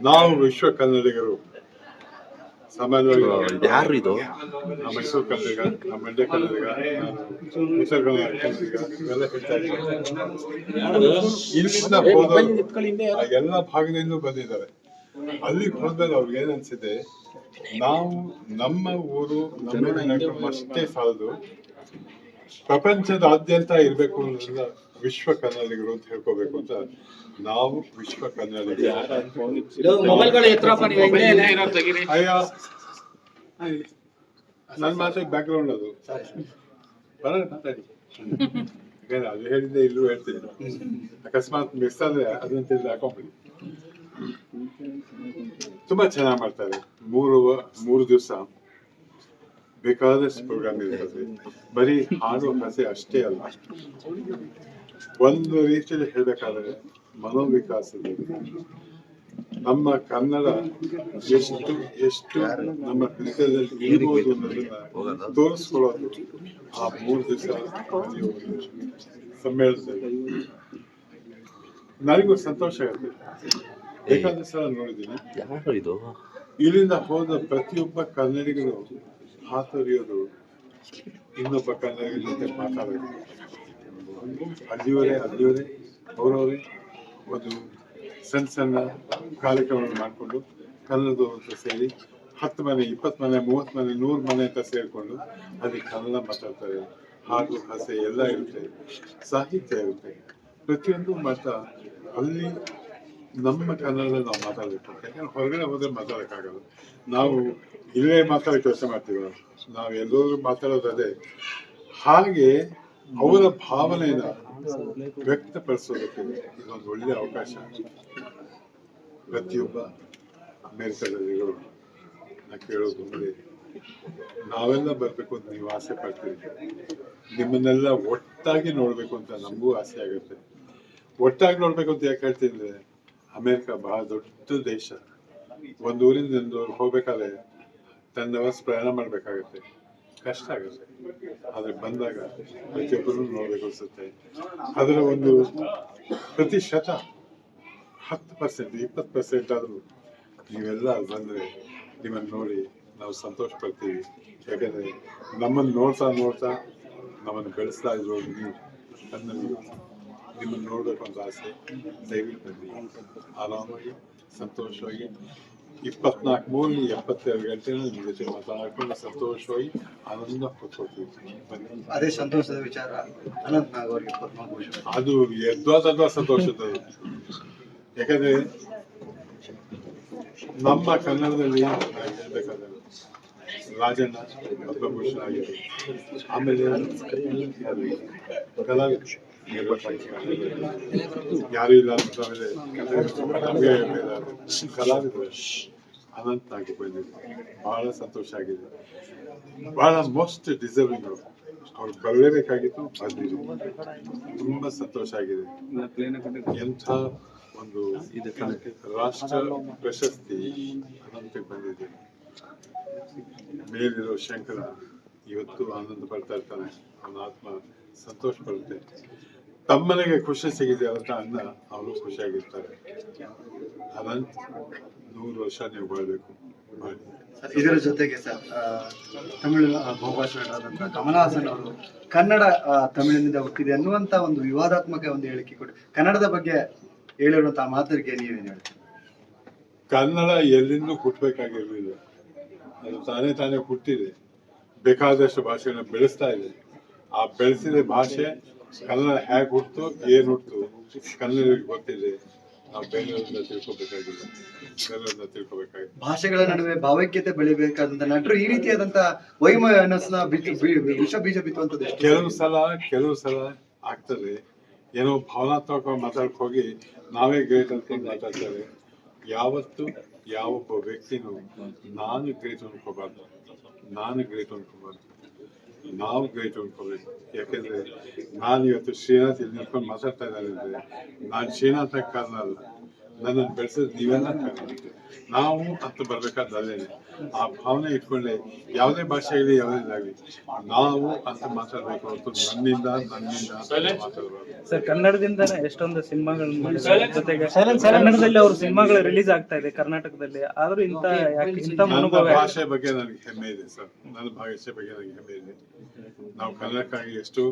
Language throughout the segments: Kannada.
ನಾವು ವಿಶ್ವ ಕನ್ನಡಿಗರು ಸಾಮಾನ್ಯವಾಗಿ ಯಾರು ಇದು? ನಮ್ಮ ಮೈಸೂರು ಕನ್ನಡಿಗ ನಮ್ಮ ಮಂಡ್ಯ ಕನ್ನಡಿಗ ಮೈಸೂರು ಕನ್ನಡಿಗ ಇವೆಲ್ಲ ಹೇಳ್ತಾ ಇಲ್ಲಿಂದ ಹೋದವರು ಎಲ್ಲ ಭಾಗದಿಂದ ಬಂದಿದ್ದಾರೆ. ಅಲ್ಲಿಗೆ ಹೋದ್ಮೇಲೆ ಅವ್ರಿಗೆ ಏನ್ ಅನ್ಸಿದೆ ನಾವು ನಮ್ಮ ಊರು ನಮ್ಮ ಅಷ್ಟೇ ಸಾಲದು. ಪ್ರಪಂಚದಾದ್ಯಂತ ಇರ್ಬೇಕು ಅನ್ನೋದ್ರಿಂದ ವಿಶ್ವ ಕನ್ನಡಿಗರು ಅಂತ ಹೇಳ್ಕೋಬೇಕು ಅಂತ ನಾವು ವಿಶ್ವ ಕನ್ನಡಿಗರು. ಅಯ್ಯ. ನನ್ನ ಮಾತಿಗೆ ಬ್ಯಾಕ್ ಗ್ರೌಂಡ್ ಅದು. ಬರೋಣ ಮಾತಾಡಿ. ಅದು ಹೇಳಿದ್ದೆ ಇಲ್ಲೂ ಹೇಳ್ತೀನಿ. ಅಕಸ್ಮಾತ್ ಮಿಸ್ ಆದ್ರೆ ಅದನ್ನ ತಿಳಿದು ಹಾಕೊಂಡ್ಬಿಡಿ ತುಂಬಾ ಚೆನ್ನಾಗಿ ಮಾಡ್ತಾರೆ. ಮೂರು ಮೂರು ದಿವಸ ಬೇಕಾದಷ್ಟು ಪ್ರೋಗ್ರಾಮ್ ಇರ್ತದೆ. ಬರೀ ಹಾಡು ಹಸೆ ಅಷ್ಟೇ ಅಲ್ಲ. ಒಂದು ರೀತಿಯಲ್ಲಿ ಹೇಳಬೇಕಾದ್ರೆ ಮನೋವಿಕಾಸದಲ್ಲಿ ನಮ್ಮ ಕನ್ನಡ ಎಷ್ಟು ಎಷ್ಟು ನಮ್ಮ ಹೃದಯದಲ್ಲಿ ಇರ್ಬೋದು ಅನ್ನೋದನ್ನ ತೋರಿಸ್ಕೊಳ್ಳೋದು ಆ ಮೂರು ದಿವಸ ಸಮ್ಮೇಳನದಲ್ಲಿ. ನನಗೂ ಸಂತೋಷ ಆಗುತ್ತೆ. ಬೇಕಾದ ಸಲ ನೋಡಿದ್ದೀನಿ. ಇಲ್ಲಿಂದ ಹೋದ ಪ್ರತಿಯೊಬ್ಬ ಕನ್ನಡಿಗರು ಹಾತೊರಿಯೋದು ಇನ್ನೊಬ್ಬ ಕನ್ನಡಿಗರ ಜೊತೆ ಮಾತಾಡೋದು. ಅಲ್ಲಿಯವರೇ ಅಲ್ಲಿಯವರೇ ಅವರವರೇ ಒಂದು ಸಣ್ಣ ಸಣ್ಣ ಕಾರ್ಯಕ್ರಮವನ್ನು ಮಾಡಿಕೊಂಡು ಕನ್ನಡದವ್ರ ಸೇರಿ ಹತ್ತು ಮನೆ, ಇಪ್ಪತ್ತು ಮನೆ, ಮೂವತ್ತು ಮನೆ, ನೂರು ಮನೆ ಅಂತ ಸೇರಿಕೊಂಡು ಅಲ್ಲಿ ಕನ್ನಡ ಮಾತಾಡ್ತಾರೆ. ಹಾಡು, ಹಸೆ ಎಲ್ಲ ಇರುತ್ತೆ. ಸಾಹಿತ್ಯ ಇರುತ್ತೆ. ಪ್ರತಿಯೊಂದು ಮಾತ ಅಲ್ಲಿ ನಮ್ಮ ಕನ್ನಡ ನಾವು ಮಾತಾಡಬೇಕು. ಯಾಕಂದ್ರೆ ಹೊರಗಡೆ ಹೋದ್ರೆ ಮಾತಾಡೋಕ್ಕಾಗಲ್ಲ. ನಾವು ಇಲ್ಲೇ ಮಾತಾಡೋ ಕೆಲಸ ಮಾಡ್ತೀವಿ ನಾವು. ಎಲ್ಲರೂ ಮಾತಾಡೋದಲ್ಲೇ ಹಾಗೆ ಅವರ ಭಾವನೆಯನ್ನು ವ್ಯಕ್ತಪಡಿಸೋದಕ್ಕೆ ಇದೊಂದು ಒಳ್ಳೆಯ ಅವಕಾಶ. ಪ್ರತಿಯೊಬ್ಬ ಅಮೇರಿಕದಲ್ಲಿಗಳು ನಾ ಕೇಳೋದು ಮುಂದೆ ನಾವೆಲ್ಲ ಬರಬೇಕು ಅಂತ ನೀವು ಆಸೆ ಪಡ್ತೀರಿ. ನಿಮ್ಮನ್ನೆಲ್ಲ ಒಟ್ಟಾಗಿ ನೋಡಬೇಕು ಅಂತ ನಮಗೂ ಆಸೆ ಆಗುತ್ತೆ. ಒಟ್ಟಾಗಿ ನೋಡಬೇಕು ಅಂತ ಯಾಕೆ ಹೇಳ್ತೀನಿ ಅಮೇರಿಕ ಬಹಳ ದೊಡ್ಡ ದೇಶ. ಒಂದು ಊರಿಂದ ಹೋಗ್ಬೇಕಾದ್ರೆ ಟೆನ್ ಪ್ರಯಾಣ ಮಾಡ್ಬೇಕಾಗತ್ತೆ. ಕಷ್ಟ ಆಗುತ್ತೆ. ಆದರೆ ಬಂದಾಗ ಪ್ರತಿಯೊಬ್ಬರು ನೋಡಬೇಕು ಅನ್ಸುತ್ತೆ ಅದರ ಒಂದು ಪ್ರತಿಶತ ಹತ್ತು ಪರ್ಸೆಂಟ್ ಇಪ್ಪತ್ತು ಪರ್ಸೆಂಟ್ ಆದರೂ ನೀವೆಲ್ಲ ಬಂದ್ರೆ ನಿಮ್ಮನ್ನು ನೋಡಿ ನಾವು ಸಂತೋಷ ಪಡ್ತೀವಿ ಯಾಕಂದ್ರೆ ನಮ್ಮನ್ನು ನೋಡ್ತಾ ನೋಡ್ತಾ ನಮ್ಮನ್ನು ಬೆಳೆಸ್ತಾ ಇರೋದು ನೀವು ಅದನ್ನ ನಿಮ್ಮನ್ನು ನೋಡ್ಬೇಕು ಅಂತ ಆಸೆ. ದಯವಿಟ್ಟು ಬನ್ನಿ. ಆರಾಮಾಗಿ, ಸಂತೋಷವಾಗಿ ಇಪ್ಪತ್ನಾಲ್ಕು ಮೂರು ಎಪ್ಪತ್ತೆರಡು ಗಂಟೆನೂ ನಿಮ್ಮ ಜೊತೆ ಮಾತಾಡ್ಕೊಂಡು ಸಂತೋಷವಾಗಿ ಆನಂದ ಬನ್ನಿ ಅದೇ ಸಂತೋಷದ ವಿಚಾರ ಅನಂತ ನಾಗ್ ಅವರಿಗೆ ಪದ್ಮಭೂಷಣ ಅದು ಯದ್ವಾದ ಸಂತೋಷದ ಯಾಕಂದ್ರೆ ನಮ್ಮ ಕನ್ನಡದಲ್ಲಿ ಹೇಳ್ಬೇಕಾದ್ರೆ ರಾಜಣ್ಣ ಪದ್ಮಭೂಷಣ ಆಗಿದೆ ಆಮೇಲೆ ಕಲಾವಿದ ಯಾರು ಇಲ್ಲ ಅಂತ ಕಲಾವಿದರು, ಅನಂತ್ ಆಗಿ ಬಂದಿದೆ. ಬಹಳ ಸಂತೋಷ ಆಗಿದೆ. ಬಹಳ ಮೋಸ್ಟ್ ಡಿಸರ್ವಿಂಗ್ ಅವರು ಅವ್ರು ಬರಲೇಬೇಕಾಗಿತ್ತು, ಬಂದಿದ್ರು. ತುಂಬಾ ಸಂತೋಷ ಆಗಿದೆ. ಎಂಥ ಒಂದು ರಾಷ್ಟ್ರ ಪ್ರಶಸ್ತಿ ಅನಂತಕ್ಕೆ ಬಂದಿದೆ. ಮೇಲಿರೋ ಶಂಕರ ಇವತ್ತು ಆನಂದ ಪಡ್ತಾ ಇರ್ತಾನೆ. ಅವನ ಆತ್ಮ ಸಂತೋಷ ಪಡುತ್ತೆ. ತಮ್ಮನಿಗೆ ಖುಷಿ ಸಿಗಿದೆ ಅಂತ ಅನ್ನ ಅವರು ಖುಷಿಯಾಗಿರ್ತಾರೆ. ಅನಂತ್ ನೂರು ವರ್ಷ ನೀವು ಬಾಳ್ಬೇಕು. ಇದರ ಜೊತೆಗೆ ಸರ್ ತಮಿಳು ಕಮಲ್ ಹಾಸನ್ ಅವರು ಕನ್ನಡ ತಮಿಳಿನಿಂದ ಹುಟ್ಟಿದೆ ಅನ್ನುವಂತ ಒಂದು ವಿವಾದಾತ್ಮಕ ಒಂದು ಹೇಳಿಕೆ ಕೊಡಿ. ಕನ್ನಡದ ಬಗ್ಗೆ ಹೇಳಿರುವಂತಹ ಮಾತರಿಗೆ ನೀವೇನು ಹೇಳ್ತೀರಿ? ಕನ್ನಡ ಎಲ್ಲಿಂದೂ ಹುಟ್ಟಬೇಕಾಗಿರ್ಲಿಲ್ಲ ಅದು ತಾನೇ ತಾನೇ ಹುಟ್ಟಿದೆ. ಬೇಕಾದಷ್ಟು ಭಾಷೆಗಳನ್ನ ಬೆಳೆಸ್ತಾ ಇದೆ. ಆ ಬೆಳೆಸಿದ ಭಾಷೆ ಕನ್ನಡ ಹೇಗೆ ಹುಟ್ಟು ಏನು ಹುಟ್ಟು ಕನ್ನಡಿಗರಿಗೆ ಗೊತ್ತಿದೆ. ನಾವು ಬೇರೆಯವ್ರನ್ನ ತಿಳ್ಕೊಬೇಕಾಗಿಲ್ಲ ಬೇರೆಯವ್ರನ್ನ ತಿಳ್ಕೊಬೇಕಾಗಿಲ್ಲ ಭಾಷೆಗಳ ನಡುವೆ ಭಾವೈಕ್ಯತೆ ಬೆಳಿಬೇಕಾದಂತ ನಟರು ಈ ರೀತಿಯಾದಂತ ವೈಮನಸ್ನ ಬಿತ್ತು ವಿಷ ಬೀಜ ಬಿತ್ತುವಂತದ್ದು ಕೆಲವು ಸಲ ಕೆಲವು ಸಲ ಆಗ್ತದೆ. ಏನೋ ಭಾವನಾತ್ಮಕ ಮಾತಾಡಕ್ ಹೋಗಿ ನಾವೇ ಗ್ರೇಟ್ ಅನ್ಕೊಂಡು ಮಾತಾಡ್ತಾರೆ. ಯಾವತ್ತು ಯಾವೊಬ್ಬ ವ್ಯಕ್ತಿನೂ ನಾನು ಗ್ರೇಟ್ ಅನ್ಕೋಬಾರ್ದು ನಾನು ಗ್ರೇಟ್ ಅನ್ಕೋಬಾರ್ದು ನಾವು ಗ್ರೇಟ್ ಅನ್ಕೋಬೇಕು ಯಾಕೆಂದ್ರೆ ನಾನು ಇವತ್ತು ಶ್ರೀನಾಥ್ ಇಲ್ಲಿ ನಿಂತ್ಕೊಂಡು ಮಾತಾಡ್ತಾ ಇದ್ದಾನೆ ಅಂದರೆ ನಾನು ಶ್ರೀನಾಥ ಕಾರಣ ಅಲ್ಲ ನನ್ನನ್ನು ಬೆಳೆಸಿದ ನೀವೆಲ್ಲ. ನಾವು ಅಂತ ಬರ್ಬೇಕಾದ ಆ ಭಾವನೆ ಇಟ್ಕೊಂಡೆ ಯಾವುದೇ ಭಾಷೆ ಇರಲಿ ಯಾವುದೇ ಆಗಲಿ ನಾವು ಅಂತ ಮಾತಾಡ್ಬೇಕು ಹೊರತು ನನ್ನಿಂದ ನನ್ನಿಂದ ಸರ್ ಕನ್ನಡದಿಂದ ಎಷ್ಟೊಂದು ಸಿನಿಮಾಗಳನ್ನ ಜೊತೆಗೆ ಕನ್ನಡದಲ್ಲಿ ಅವ್ರ ಸಿನಿಮಾಗಳು ರಿಲೀಸ್ ಆಗ್ತಾ ಇದೆ ಕರ್ನಾಟಕದಲ್ಲಿ. ಆದ್ರೂ ಇಂತ ಯಾಕೆ ಇಂತ ಅನುಭವ ಮನೋಭಾವ ಭಾಷೆ ಬಗ್ಗೆ ನನಗೆ ಹೆಮ್ಮೆ ಇದೆ ಸರ್. ನನ್ನ ಭಾಷೆ ಬಗ್ಗೆ ನನಗೆ ಹೆಮ್ಮೆ ಇದೆ. ನಾವು ಕನ್ನಡಕ್ಕಾಗಿ ಎಷ್ಟು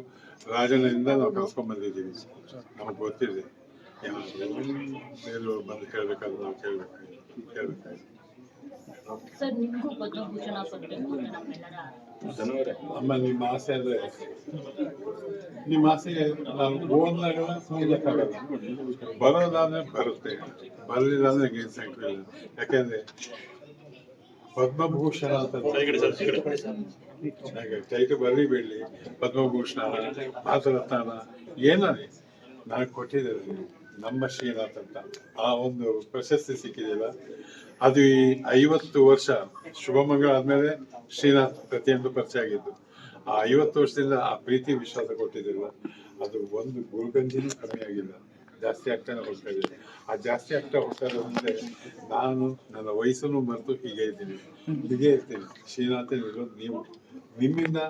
ರಾಜನಿಂದ ನಾವು ಕಲ್ಸ್ಕೊಂಡ್ ಬಂದಿದ್ದೀವಿ. ನಮಗೆ ಗೊತ್ತಿದೆ. ಬೇರೆಯವ್ರು ಬಂದು ಕೇಳಬೇಕಾದ್ರೆ ನಾವು ಕೇಳಬೇಕಾಗಿ ಕೇಳಬೇಕಾಗಿ ಸರ್ ನಿಮಗೂ ಪದ್ಮಭೂಷಣ ಕೊಡಬೇಕು ಅಂತ ನಮ್ಮೆಲ್ಲರ ಅಮ್ಮ ನಿಮ್ಮ ಆಸೆ ಅಂದ್ರೆ ನಿಮ್ಮ ಆಸೆ ನಾನು ಓದಕ್ಕಾಗಲ್ಲ ಬರೋದಾದ್ರೆ ಬರುತ್ತೆ ಬರಲಿಲ್ಲ ಅಂದ್ರೆ ಏನು ಸಂಖ್ಯೆ ಇಲ್ಲ ಯಾಕೆಂದ್ರೆ ಪದ್ಮಭೂಷಣ ಅಂತ ಹಾಗೆ ಟೈಟಲ್ ಬರಲಿ ಬಿಡ್ಲಿ ಪದ್ಮಭೂಷಣ ಭಾರತರತ್ನ ಏನೇ ನನಗೆ ಕೊಟ್ಟಿದ್ದಾರೆ. ನಮ್ಮ ಶ್ರೀನಾಥ್ ಅಂತ ಆ ಒಂದು ಪ್ರಶಸ್ತಿ ಸಿಕ್ಕಿದೆಯಲ್ಲ. ಅದು ಈ ಐವತ್ತು ವರ್ಷ ಶುಭಮಂಗಳ ಆದ್ಮೇಲೆ ಶ್ರೀನಾಥ್ ಪ್ರತಿಯೊಂದು ಪರಿಚಯ ಆಗಿದ್ದು, ಆ ಐವತ್ತು ವರ್ಷದಿಂದ ಆ ಪ್ರೀತಿ ವಿಶ್ವಾಸ ಕೊಟ್ಟಿದ್ದಿಲ್ಲ. ಅದು ಒಂದು ಗುರುಗಂಜಿನೂ ಕಮ್ಮಿ ಆಗಿಲ್ಲ. ಜಾಸ್ತಿ ಆಗ್ತಾನೆ ಹೋಗ್ತಾ ಇದೆ. ಆ ಜಾಸ್ತಿ ಆಗ್ತಾ ಹೋಗ್ತಾ ಇರೋದ್ರಿಂದ ನಾನು ನನ್ನ ವಯಸ್ಸನ್ನು ಮರೆತು ಹೀಗೆ ಇದ್ದೀನಿ. ಹೀಗೆ ಇರ್ತೀನಿ. ಶ್ರೀನಾಥನ್ ಇರೋದು ನೀವು, ನಿಮ್ಮಿಂದ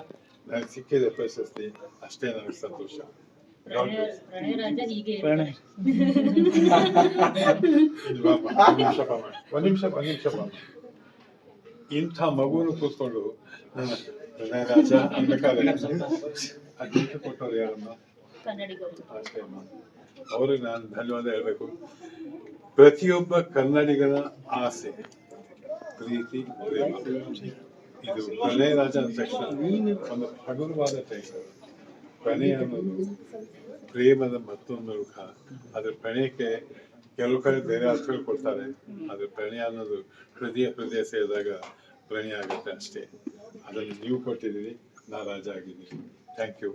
ನನಗೆ ಸಿಕ್ಕಿದೆ ಪ್ರಶಸ್ತಿ. ಅಷ್ಟೇ ನನಗೆ ಸಂತೋಷ. ಒಂದ್ ನಿಮಿಷ. ಒಂದ್. ಇಂಥ ಮಗುನು ಕೂತ್ಕೊಂಡು ರಾಜ ಅನ್ಬೇಕಾದ್ರೆ ಅದಕ್ಕೆ ಕೊಟ್ಟವ್ರು ಯಾರಮ್ಮ ಅಷ್ಟೇ ಅವ್ರಿಗೆ ನಾನು ಧನ್ಯವಾದ ಹೇಳ್ಬೇಕು. ಪ್ರತಿಯೊಬ್ಬ ಕನ್ನಡಿಗನ ಆಸೆ, ಪ್ರೀತಿ, ಪ್ರೇಮ. ಇದು ಪ್ರಣಯ ರಾಜ ಅಂದ ತಕ್ಷಣ ಒಂದು ಹಗುರವಾದ ಟೈಟಲ್. ಪ್ರಣಯ ಅನ್ನೋದು ಪ್ರೇಮದ ಮತ್ತೊಂದು ಮುಖ ಅದ್ರ ಪ್ರಣಯಕ್ಕೆ ಕೆಲವು ಕಡೆ ಬೇರೆ ಅರ್ಥಗಳು ಕೊಡ್ತಾರೆ. ಆದ್ರೆ ಪ್ರಣಯ ಅನ್ನೋದು ಹೃದಯ ಹೃದಯ ಸೇರಿದಾಗ ಪ್ರಣಯ ಆಗುತ್ತೆ ಅಷ್ಟೇ. ಅದನ್ನು ನೀವು ಕೊಟ್ಟಿದ್ದೀರಿ, ನಾ ರಾಜ ಆಗಿದ್ದೀನಿ. Thank you